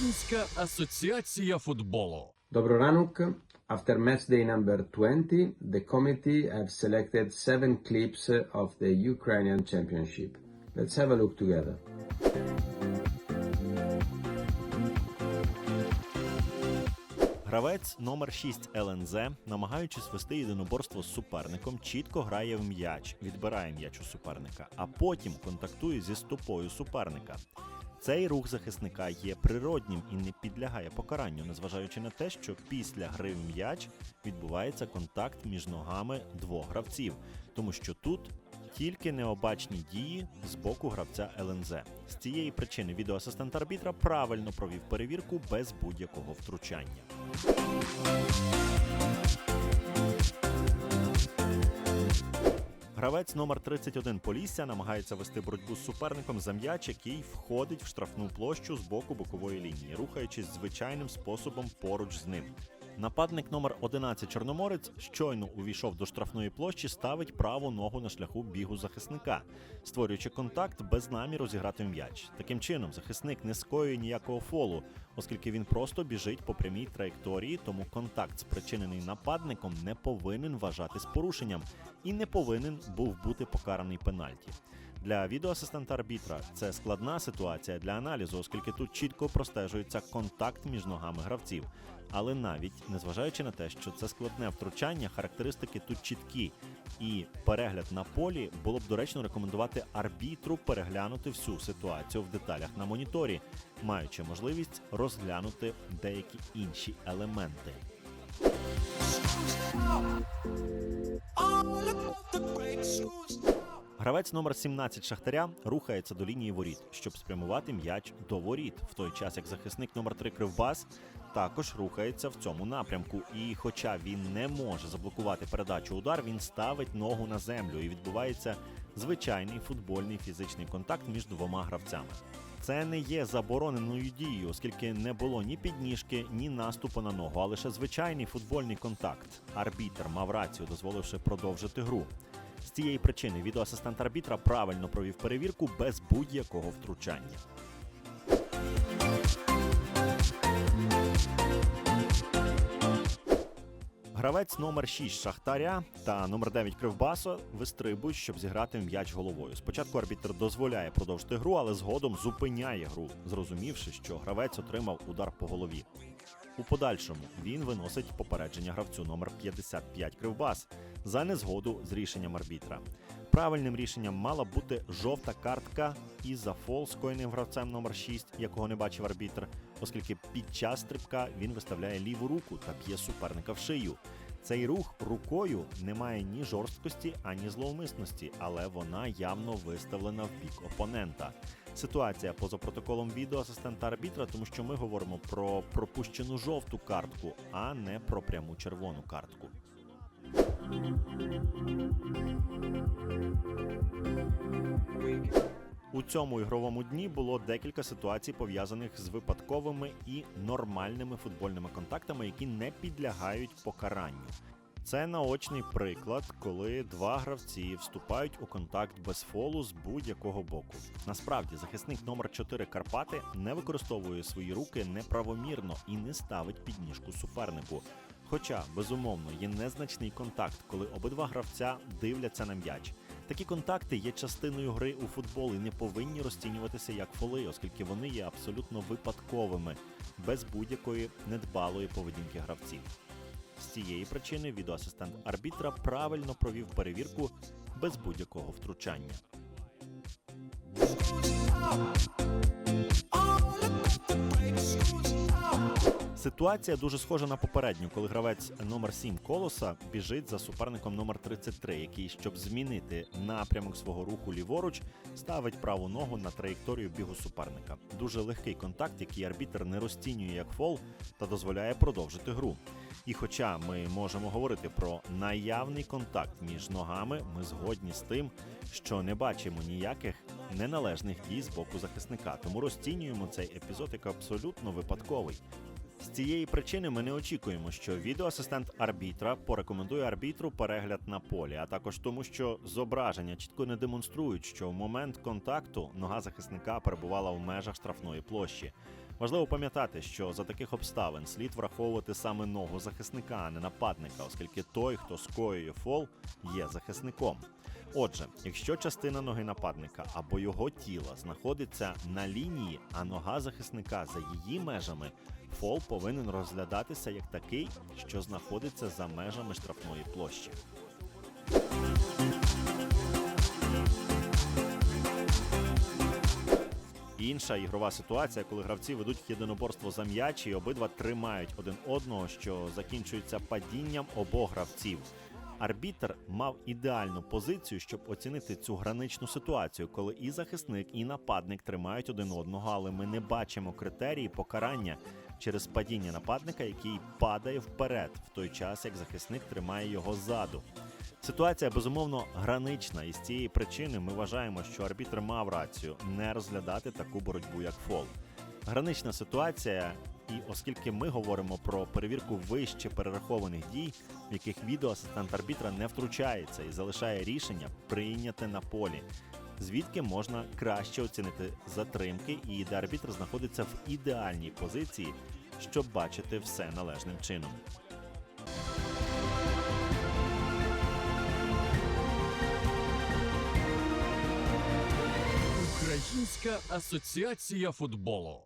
Українська асоціація футболу. Добрий ранок. After match day number 20, the committee have selected seven clips of the Ukrainian championship. Let's have a look together. Гравець номер 6 ЛНЗ, намагаючись вести єдиноборство з суперником, чітко грає в м'яч, відбирає м'яч у суперника, а потім контактує зі стопою суперника. Цей рух захисника є природнім і не підлягає покаранню, незважаючи на те, що після гри в м'яч відбувається контакт між ногами двох гравців, тому що тут тільки необачні дії з боку гравця ЛНЗ. З цієї причини відеоасистент арбітра правильно провів перевірку без будь-якого втручання. Гравець номер 31 Полісся намагається вести боротьбу з суперником за м'яч, який входить в штрафну площу з боку бокової лінії, рухаючись звичайним способом поруч з ним. Нападник номер 11 Чорноморець щойно увійшов до штрафної площі, ставить праву ногу на шляху бігу захисника, створюючи контакт без наміру зіграти м'яч. Таким чином, захисник не скоює ніякого фолу, оскільки він просто біжить по прямій траєкторії, тому контакт, спричинений нападником, не повинен вважатись порушенням і не повинен був бути покараний пенальті. Для відеоасистента арбітра це складна ситуація для аналізу, оскільки тут чітко простежується контакт між ногами гравців. Але навіть незважаючи на те, що це складне втручання, характеристики тут чіткі. І перегляд на полі було б доречно рекомендувати арбітру переглянути всю ситуацію в деталях на моніторі, маючи можливість розглянути деякі інші елементи. Гравець номер 17 Шахтаря рухається до лінії воріт, щоб спрямувати м'яч до воріт, в той час як захисник номер 3 Кривбас також рухається в цьому напрямку. І хоча він не може заблокувати передачу удар, він ставить ногу на землю і відбувається звичайний футбольний фізичний контакт між двома гравцями. Це не є забороненою дією, оскільки не було ні підніжки, ні наступу на ногу, а лише звичайний футбольний контакт. Арбітер мав рацію, дозволивши продовжити гру. З цієї причини відеоасистент арбітра правильно провів перевірку без будь-якого втручання. Гравець номер 6 Шахтаря та номер 9 Кривбаса вистрибують, щоб зіграти м'яч головою. Спочатку арбітр дозволяє продовжити гру, але згодом зупиняє гру, зрозумівши, що гравець отримав удар по голові. У подальшому він виносить попередження гравцю номер 55 Кривбас за незгоду з рішенням арбітра. Правильним рішенням мала бути жовта картка і за фол скоєним гравцем номер 6, якого не бачив арбітр, оскільки під час стрибка він виставляє ліву руку та б'є суперника в шию. Цей рух рукою не має ні жорсткості, ані зловмисності, але вона явно виставлена в бік опонента. Ситуація поза протоколом відео асистента арбітра, тому що ми говоримо про пропущену жовту картку, а не про пряму червону картку. У цьому ігровому дні було декілька ситуацій пов'язаних з випадковими і нормальними футбольними контактами, які не підлягають покаранню. Це наочний приклад, коли два гравці вступають у контакт без фолу з будь-якого боку. Насправді, захисник номер 4 Карпати не використовує свої руки неправомірно і не ставить підніжку супернику. Хоча, безумовно, є незначний контакт, коли обидва гравця дивляться на м'яч. Такі контакти є частиною гри у футбол і не повинні розцінюватися як фоли, оскільки вони є абсолютно випадковими, без будь-якої недбалої поведінки гравців. З цієї причини відеоасистент арбітра правильно провів перевірку без будь-якого втручання. Ситуація дуже схожа на попередню, коли гравець номер 7 колоса біжить за суперником номер 33, який, щоб змінити напрямок свого руху ліворуч, ставить праву ногу на траєкторію бігу суперника. Дуже легкий контакт, який арбітр не розцінює як фол та дозволяє продовжити гру. І хоча ми можемо говорити про наявний контакт між ногами, ми згодні з тим, що не бачимо ніяких неналежних дій з боку захисника, тому розцінюємо цей епізод як абсолютно випадковий. З цієї причини ми не очікуємо, що відеоасистент арбітра порекомендує арбітру перегляд на полі, а також тому, що зображення чітко не демонструють, що в момент контакту нога захисника перебувала в межах штрафної площі. Важливо пам'ятати, що за таких обставин слід враховувати саме ногу захисника, а не нападника, оскільки той, хто скоює фол, є захисником. Отже, якщо частина ноги нападника або його тіла знаходиться на лінії, а нога захисника за її межами, фол повинен розглядатися як такий, що знаходиться за межами штрафної площі. Інша ігрова ситуація, коли гравці ведуть єдиноборство за м'яч і обидва тримають один одного, що закінчується падінням обох гравців. Арбітр мав ідеальну позицію, щоб оцінити цю граничну ситуацію, коли і захисник, і нападник тримають один одного, але ми не бачимо критерії покарання через падіння нападника, який падає вперед, в той час як захисник тримає його ззаду. Ситуація безумовно гранична, і з цієї причини ми вважаємо, що арбітр мав рацію не розглядати таку боротьбу як фол. Гранична ситуація, і оскільки ми говоримо про перевірку вище перерахованих дій, в яких відеоасистент арбітра не втручається і залишає рішення прийняте на полі, звідки можна краще оцінити затримки і де арбітр знаходиться в ідеальній позиції, щоб бачити все належним чином. Українська асоціація футболу.